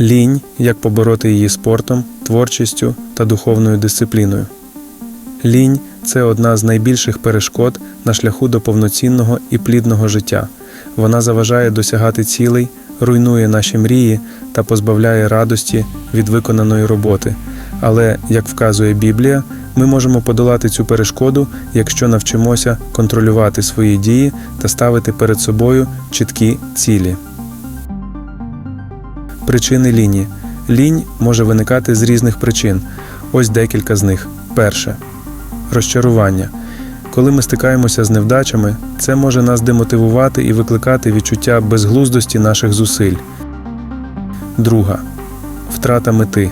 Лінь як побороти її спортом, творчістю та духовною дисципліною. Лінь це одна з найбільших перешкод на шляху до повноцінного і плідного життя. Вона заважає досягати цілей, руйнує наші мрії та позбавляє радості від виконаної роботи. Але, як вказує Біблія, ми можемо подолати цю перешкоду, якщо навчимося контролювати свої дії та ставити перед собою чіткі цілі. Причини лінії. Лінь може виникати з різних причин. Ось декілька з них. Перше розчарування. Коли ми стикаємося з невдачами, це може нас демотивувати і викликати відчуття безглуздості наших зусиль. Друга втрата мети.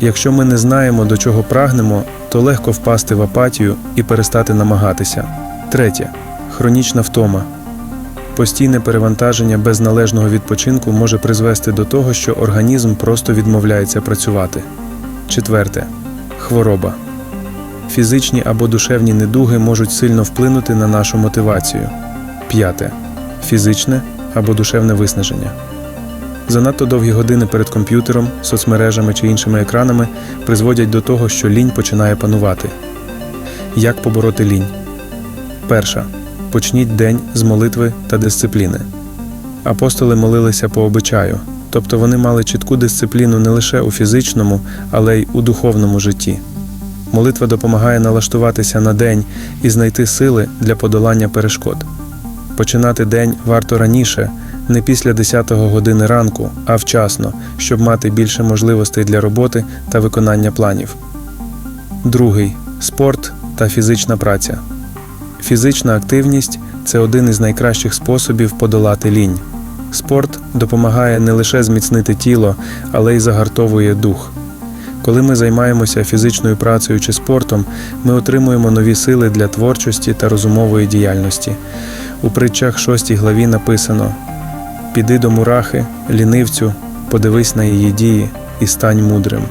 Якщо ми не знаємо, до чого прагнемо, то легко впасти в апатію і перестати намагатися. Третє хронічна втома. Постійне перевантаження без належного відпочинку може призвести до того, що організм просто відмовляється працювати. Четверте хвороба. Фізичні або душевні недуги можуть сильно вплинути на нашу мотивацію. П'яте фізичне або душевне виснаження. Занадто довгі години перед комп'ютером, соцмережами чи іншими екранами призводять до того, що лінь починає панувати. Як побороти лінь? Перша. Почніть день з молитви та дисципліни. Апостоли молилися по обичаю, тобто вони мали чітку дисципліну не лише у фізичному, але й у духовному житті. Молитва допомагає налаштуватися на день і знайти сили для подолання перешкод. Починати день варто раніше, не після 10 години ранку, а вчасно, щоб мати більше можливостей для роботи та виконання планів. Другий спорт та фізична праця. Фізична активність це один із найкращих способів подолати лінь. Спорт допомагає не лише зміцнити тіло, але й загартовує дух. Коли ми займаємося фізичною працею чи спортом, ми отримуємо нові сили для творчості та розумової діяльності. У притчах 6 главі написано: Піди до мурахи, лінивцю, подивись на її дії і стань мудрим.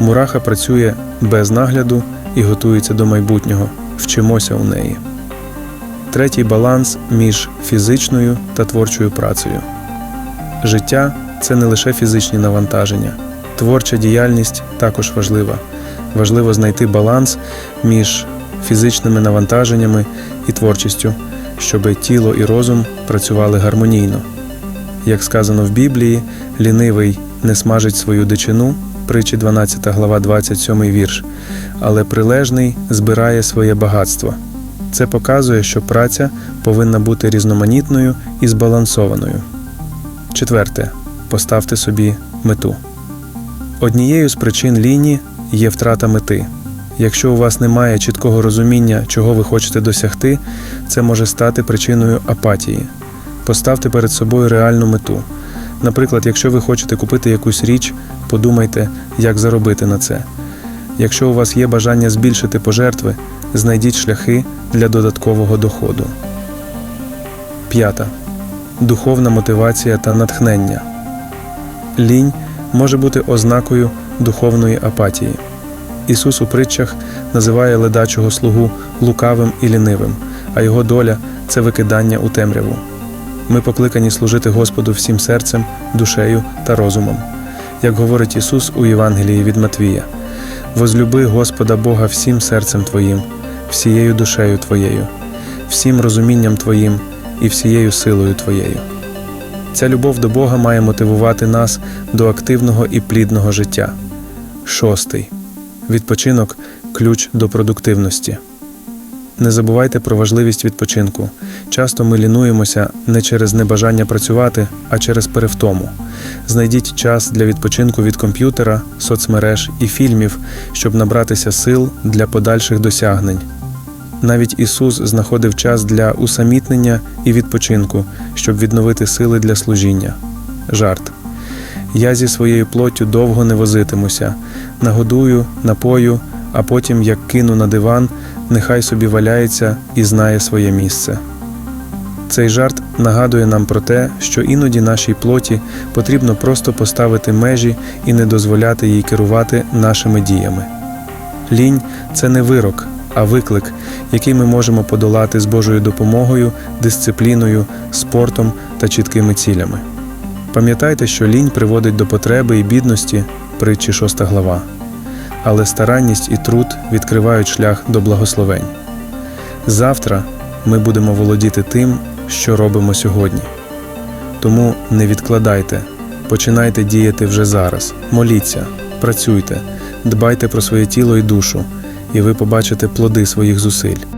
Мураха працює без нагляду і готується до майбутнього. Вчимося у неї. Третій баланс між фізичною та творчою працею. Життя це не лише фізичні навантаження. Творча діяльність також важлива. Важливо знайти баланс між фізичними навантаженнями і творчістю, щоб тіло і розум працювали гармонійно. Як сказано в Біблії, лінивий не смажить свою дичину, притчі 12 глава 27 вірш, але прилежний збирає своє багатство. Це показує, що праця повинна бути різноманітною і збалансованою. Четверте. Поставте собі мету. Однією з причин лінії є втрата мети. Якщо у вас немає чіткого розуміння, чого ви хочете досягти, це може стати причиною апатії. Поставте перед собою реальну мету. Наприклад, якщо ви хочете купити якусь річ, подумайте, як заробити на це. Якщо у вас є бажання збільшити пожертви, знайдіть шляхи для додаткового доходу. П'ята. Духовна мотивація та натхнення. Лінь може бути ознакою духовної апатії. Ісус у притчах називає ледачого слугу лукавим і лінивим, а його доля це викидання у темряву. Ми покликані служити Господу всім серцем, душею та розумом. Як говорить Ісус у Євангелії від Матвія: Возлюби Господа Бога всім серцем Твоїм, всією душею Твоєю, всім розумінням Твоїм і всією силою Твоєю. Ця любов до Бога має мотивувати нас до активного і плідного життя. Шостий відпочинок ключ до продуктивності. Не забувайте про важливість відпочинку. Часто ми лінуємося не через небажання працювати, а через перевтому. Знайдіть час для відпочинку від комп'ютера, соцмереж і фільмів, щоб набратися сил для подальших досягнень. Навіть Ісус знаходив час для усамітнення і відпочинку, щоб відновити сили для служіння. Жарт. Я зі своєю плоттю довго не возитимуся, нагодую, напою, а потім, як кину на диван, нехай собі валяється і знає своє місце. Цей жарт нагадує нам про те, що іноді нашій плоті потрібно просто поставити межі і не дозволяти їй керувати нашими діями. Лінь це не вирок, а виклик, який ми можемо подолати з Божою допомогою, дисципліною, спортом та чіткими цілями. Пам'ятайте, що лінь приводить до потреби і бідності, притчі 6 глава. Але старанність і труд відкривають шлях до благословень. Завтра ми будемо володіти тим, що робимо сьогодні. Тому не відкладайте, починайте діяти вже зараз. Моліться, працюйте, дбайте про своє тіло і душу, і ви побачите плоди своїх зусиль.